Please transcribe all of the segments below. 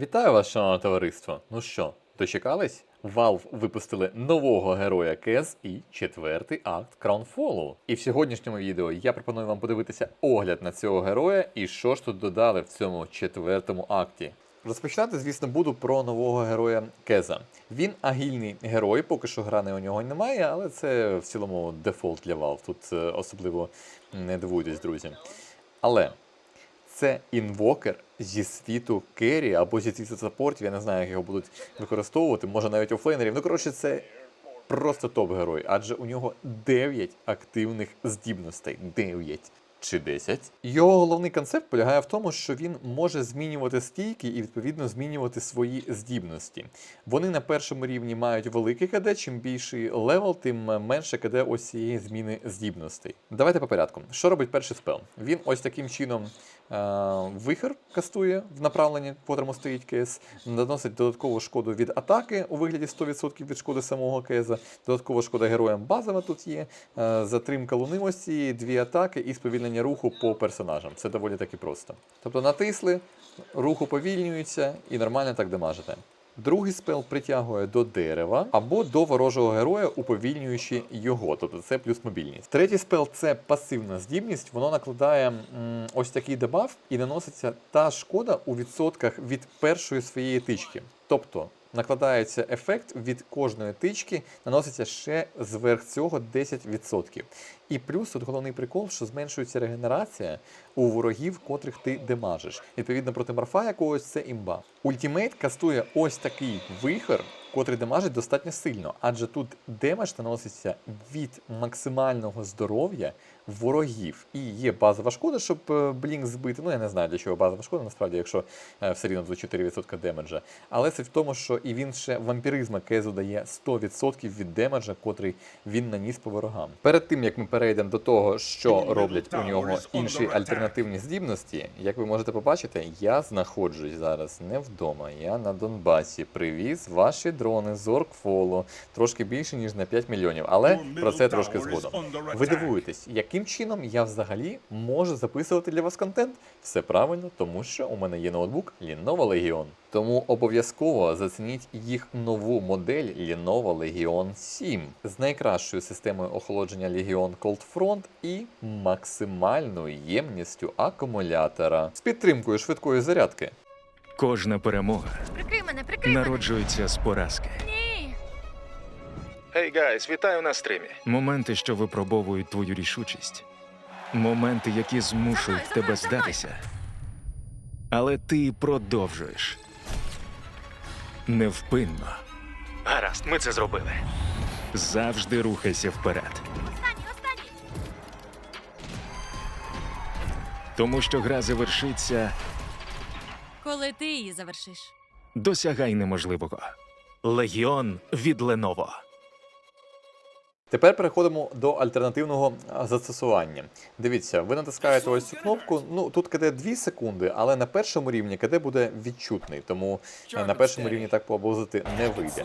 Вітаю вас, шановне товариство. Ну що, дочекались? Valve випустили нового героя Кез і четвертий акт Crownfall. І в сьогоднішньому відео я пропоную вам подивитися огляд на цього героя і що ж тут додали в цьому четвертому акті. Розпочинати, звісно, буду про нового героя Кеза. Він агільний герой, поки що грани у нього немає, але це в цілому дефолт для Valve. Тут е, особливо не дивуйтесь, друзі. Але це інвокер зі світу керрі або зі світу саппортів, я не знаю, як його будуть використовувати, може навіть офлейнерів. Ну, коротше, це просто топ-герой, адже у нього 9 активних здібностей. 9 чи 10. Його головний концепт полягає в тому, що він може змінювати стійки і відповідно змінювати свої здібності. Вони на першому рівні мають великий КД, чим більший левел, тим менше КД ось цієї зміни здібностей. Давайте по порядку. Що робить перший спел? Він ось таким чином е, вихер кастує в направленні, в котрому стоїть кейс, наносить додаткову шкоду від атаки у вигляді 100% від шкоди самого КСа, додаткова шкода героям базова тут є, е, затримка лунимості, дві атаки і сповільнення руху по персонажам. Це доволі таки просто. Тобто натисли, рух уповільнюється і нормально так дамажите. Другий спел притягує до дерева або до ворожого героя, уповільнюючи його. Тобто це плюс мобільність. Третій спел це пасивна здібність. Воно накладає м, ось такий дебаф і наноситься та шкода у відсотках від першої своєї тички. Тобто накладається ефект від кожної тички, наноситься ще зверх цього 10%. І плюс тут головний прикол, що зменшується регенерація у ворогів, котрих ти демажиш. Відповідно, проти морфа якогось це імба. Ультімейт кастує ось такий вихор, котрий демажить достатньо сильно, адже тут демедж наноситься від максимального здоров'я ворогів. І є базова шкода, щоб е, блінк збити. Ну я не знаю для чого базова шкода, насправді, якщо е, все рівно 24% демеджа. Але це в тому, що і він ще вампіризма кезу дає 100% від демеджа, котрий він наніс по ворогам. Перед тим як ми перейдемо до того, що роблять у нього інші альтернативні здібності, як ви можете побачити, я знаходжусь зараз не вдома. Я на Донбасі привіз ваші дрони з Оркфолу трошки більше ніж на 5 мільйонів. Але про це трошки згодом. Ви дивуєтесь, яким чином я взагалі можу записувати для вас контент? Все правильно, тому що у мене є ноутбук Lenovo Legion. Тому обов'язково зацініть їх нову модель Lenovo Legion 7 з найкращою системою охолодження Legion Cold Front і максимальною ємністю акумулятора з підтримкою швидкої зарядки. Кожна перемога Прикрий мене, прикрий мене. народжується з поразки. Ні. Гей, гайс, вітаю на стрімі. Моменти, що випробовують твою рішучість. Моменти, які змушують За мною, тебе за мною. здатися. Але ти продовжуєш. Невпинно. Гаразд, ми це зробили. Завжди рухайся вперед. Останній, останній. Тому що гра завершиться, Коли ти її завершиш. досягай неможливого. Легіон від Леново. Тепер переходимо до альтернативного застосування. Дивіться, ви натискаєте ось цю кнопку. Ну тут КД 2 секунди, але на першому рівні КД буде відчутний, тому е, на першому рівні так пообозити не вийде.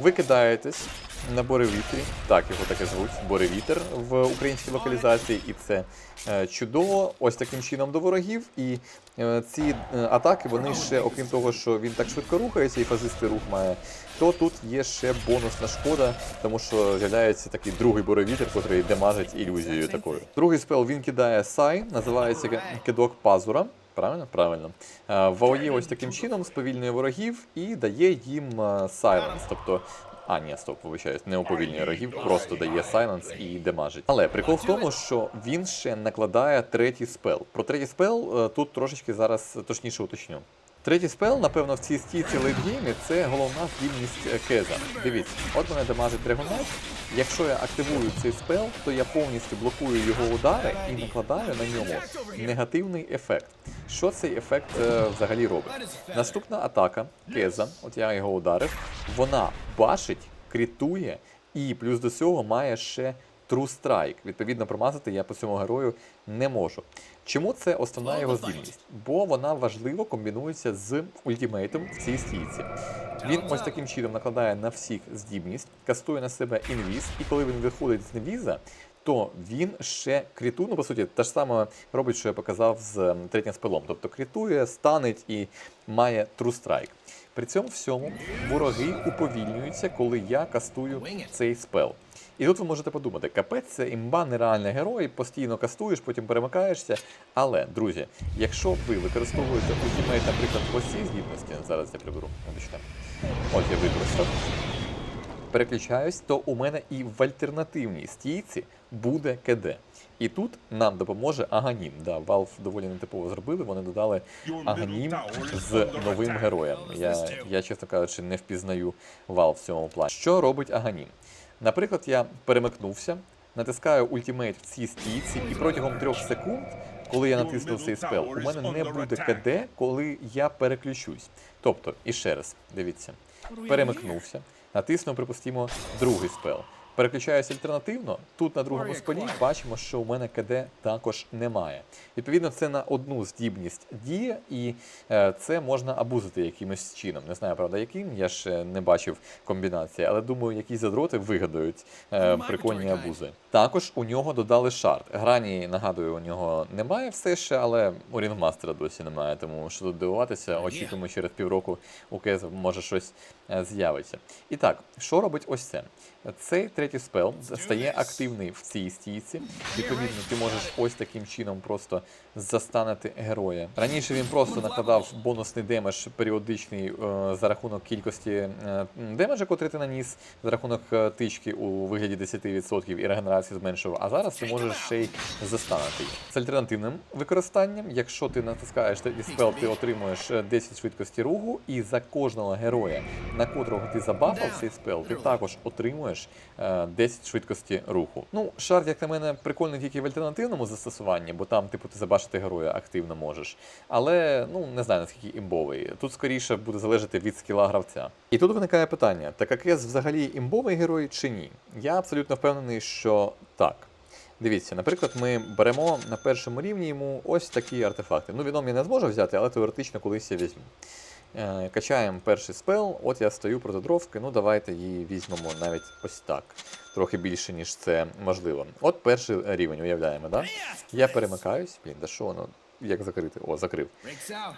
Ви кидаєтесь на боревітрі, так його так і звуть, боревітер в українській локалізації, і це е, чудово. Ось таким чином до ворогів. І е, ці е, атаки, вони ще, окрім того, що він так швидко рухається і фазистий рух має, то тут є ще бонусна шкода, тому що з'являється такий другий боровітер, який демажить ілюзією такою. Другий спел він кидає сай, називається кидок пазура. Правильно? Правильно. Ваоє ось таким чином сповільнює ворогів і дає їм сайленс. Тобто. А, ні, стоп, вибачаюсь, не уповільнює рогів, просто дає сайленс і демажить. Але прикол в тому, що він ще накладає третій спел. Про третій спел е, тут трошечки зараз точніше уточню. Третій спел, напевно, в цій стійці лейтгеймі це головна здібність е, Кеза. Дивіться, от мене дамажить Драгонайт. Якщо я активую цей спел, то я повністю блокую його удари і накладаю на ньому негативний ефект. Що цей ефект е, взагалі робить? Наступна атака Кеза, от я його ударив, вона бачить, критує і плюс до цього має ще True Strike. Відповідно, промазати я по цьому герою не можу. Чому це основна його здібність? Бо вона важливо комбінується з ультимейтом в цій стійці. Він ось таким чином накладає на всіх здібність, кастує на себе інвіз, і коли він виходить з інвіза, то він ще кріту, ну по суті, те ж саме робить, що я показав з третім спелом. Тобто крітує, станить і має True Strike. При цьому всьому вороги уповільнюються, коли я кастую цей спел. І тут ви можете подумати, капець це імба нереальний герой, постійно кастуєш, потім перемикаєшся. Але, друзі, якщо ви використовуєте ультимейт, наприклад, ось ці здібності, зараз я приберу, вибачте. От я використав. Переключаюсь, то у мене і в альтернативній стійці буде КД. І тут нам допоможе Аганім. Да, Valve доволі нетипово зробили, вони додали Аганім з новим героєм. Я, я, чесно кажучи, не впізнаю Valve в цьому плані. Що робить Аганім? Наприклад, я перемикнувся, натискаю ультимейт в цій стійці, і протягом трьох секунд, коли я натиснув цей спел, у мене не буде КД, коли я переключусь. Тобто, і ще раз, дивіться, перемикнувся, натиснув, припустимо, другий спел. Переключаюся альтернативно. Тут на другому спелі бачимо, що у мене КД також немає. Відповідно, це на одну здібність діє, і е, це можна абузити якимось чином. Не знаю, правда, яким. Я ще не бачив комбінації, але думаю, якісь задроти вигадають е, прикольні абузи. Також у нього додали шарт. Грані, нагадую, у нього немає все ще, але у Рінгмастера досі немає. Тому що тут дивуватися, очікуємо через півроку у КС може щось е, з'явиться. І так, що робить ось це? Цей третій спел стає активний в цій стійці. Відповідно, ти можеш ось таким чином просто застанити героя. Раніше він просто накладав бонусний демедж періодичний е, за рахунок кількості е, демеджа, котрий ти наніс, за рахунок е, тички у вигляді 10% і регенерації зменшував. А зараз ти можеш ще й застанити її. З альтернативним використанням, якщо ти натискаєш третій спел, ти отримуєш е, 10 швидкості руху, і за кожного героя, на котрого ти забафав цей спел, ти також отримуєш е, 10 швидкості руху. Ну, шарт, як на мене, прикольний тільки в альтернативному застосуванні, бо там, типу, ти забачити героя активно можеш. Але ну не знаю наскільки імбовий. Тут скоріше буде залежати від скіла гравця. І тут виникає питання: так Акес взагалі імбовий герой чи ні? Я абсолютно впевнений, що так. Дивіться, наприклад, ми беремо на першому рівні йому ось такі артефакти. Ну, відомо я не зможу взяти, але теоретично колись я візьму. Е, Качаємо перший спел, от я стою проти дровки, ну давайте її візьмемо навіть ось так. Трохи більше, ніж це можливо. От перший рівень, уявляємо, да? Я перемикаюсь. Блін, да що воно? Як закрити? О, закрив.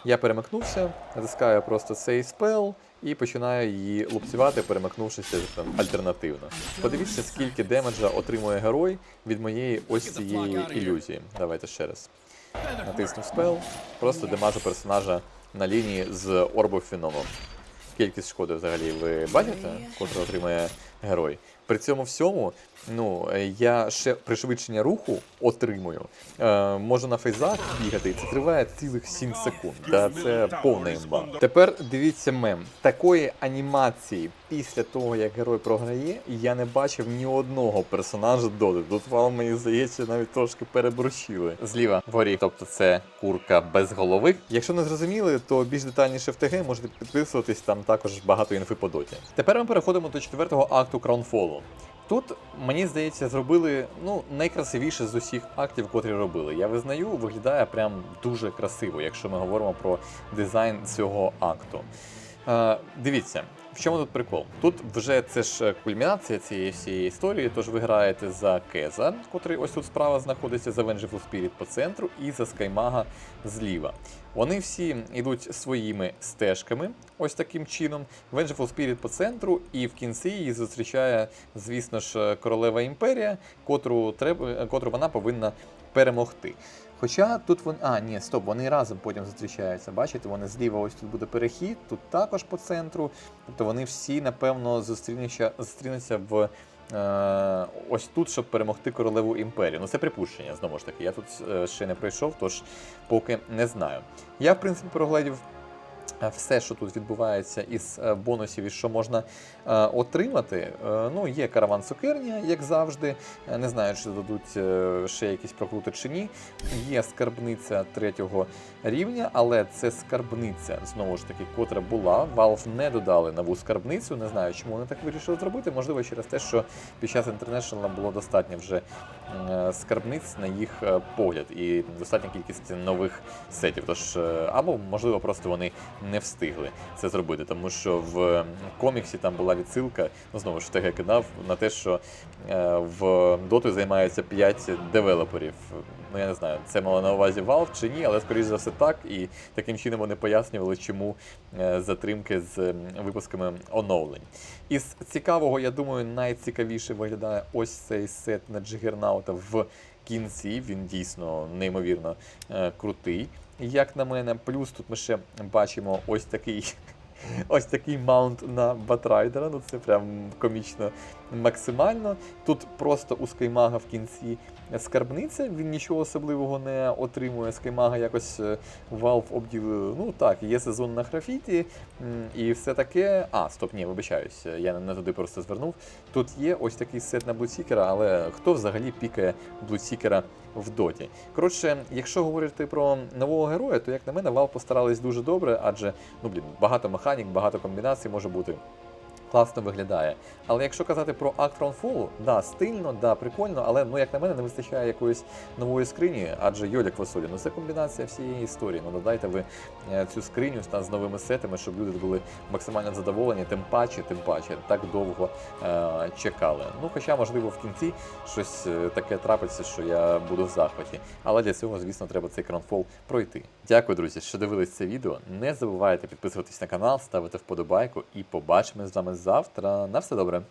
Я перемикнувся, натискаю просто цей спел і починаю її лупцювати, перемикнувшися там, альтернативно. Подивіться, скільки демеджа отримує герой від моєї ось цієї ілюзії. Давайте ще раз. Натиснув спел, просто демажу персонажа на лінії з орбофіномом. Кількість шкоди взагалі ви бачите, котру отримає герой. При цьому всьому, ну, я ще пришвидшення руху отримую. Е, можу на фейзах бігати, і це триває цілих 7 секунд. Да, це повна імба. Тепер дивіться мем. Такої анімації після того, як герой програє, я не бачив ні одного персонажа доти. Тут вам, мені здається, навіть трошки переборщили. Зліва вгорі, тобто це курка без голови. Якщо не зрозуміли, то більш детальніше в ТГ можете підписуватись, там також багато інфи по доті. Тепер ми переходимо до четвертого акту Краунфолу. Тут, мені здається, зробили ну, найкрасивіше з усіх актів, котрі робили. Я визнаю, виглядає прям дуже красиво, якщо ми говоримо про дизайн цього акту. Е, дивіться, в чому тут прикол? Тут вже це ж кульмінація цієї всієї історії, тож ви граєте за Кеза, котрий ось тут справа знаходиться, за Vengeful Spirit по центру, і за Скаймага зліва. Вони всі йдуть своїми стежками, ось таким чином. Vengeful Spirit по центру, і в кінці її зустрічає, звісно ж, королева імперія, котру треба, котру вона повинна перемогти. Хоча тут вони. А, ні, стоп, вони разом потім зустрічаються. Бачите, вони зліва ось тут буде перехід, тут також по центру. Тобто вони всі, напевно, зустрінуться, зустрінуться в. Е, ось тут, щоб перемогти королеву імперію. Ну це припущення, знову ж таки. Я тут е, ще не пройшов, тож поки не знаю. Я, в принципі, проглядів е, все, що тут відбувається із е, бонусів, і що можна е, отримати. Е, ну, є караван цукерня, як завжди. Е, Не знаю, чи дадуть е, ще якісь прокрути чи ні. Є скарбниця третього рівня, але це скарбниця, знову ж таки, котра була. Valve не додали нову скарбницю. Не знаю, чому вони так вирішили зробити. Можливо, через те, що під час International було достатньо вже е, скарбниць на їх е, погляд, і достатня кількість нових сетів. Тож, е, або можливо, просто вони не встигли це зробити, тому що в коміксі там була відсилка, ну знову ж таки кидав на те, що е, в доту займаються 5 девелоперів. Ну я не знаю, це мало на увазі Valve чи ні, але скоріш за все так. І таким чином вони пояснювали, чому е, затримки з випусками оновлень. Із цікавого, я думаю, найцікавіше виглядає ось цей сет на Джигернаута в кінці. Він дійсно неймовірно е, крутий. Як на мене, плюс тут ми ще бачимо ось такий. Ось такий маунт на Батрайдера, ну це прям комічно максимально. Тут просто у Скаймага в кінці скарбниця, він нічого особливого не отримує. Скаймага якось е, Valve обділили. Ну так, є сезон на графіті і все таке. А, стоп, ні, вибачаюсь, я не туди просто звернув. Тут є ось такий сет на Блудсікера, але хто взагалі пікає Блудсікера в доті? Коротше, якщо говорити про нового героя, то як на мене, Valve постарались дуже добре, адже ну блін, багато механік, багато комбінацій може бути. Класно виглядає. Але якщо казати про акт Ронфолу, да, стильно, да, прикольно, але ну як на мене не вистачає якоїсь нової скрині, адже Йолік Васолі, ну це комбінація всієї історії. Ну додайте ви е, цю скриню з новими сетами, щоб люди були максимально задоволені, тим паче, тим паче, так довго е, чекали. Ну, хоча, можливо, в кінці щось е, таке трапиться, що я буду в захваті. Але для цього, звісно, треба цей кранфол пройти. Дякую, друзі, що дивились це відео. Не забувайте підписуватись на канал, ставити вподобайку і побачимось з вами завтра. На все добре.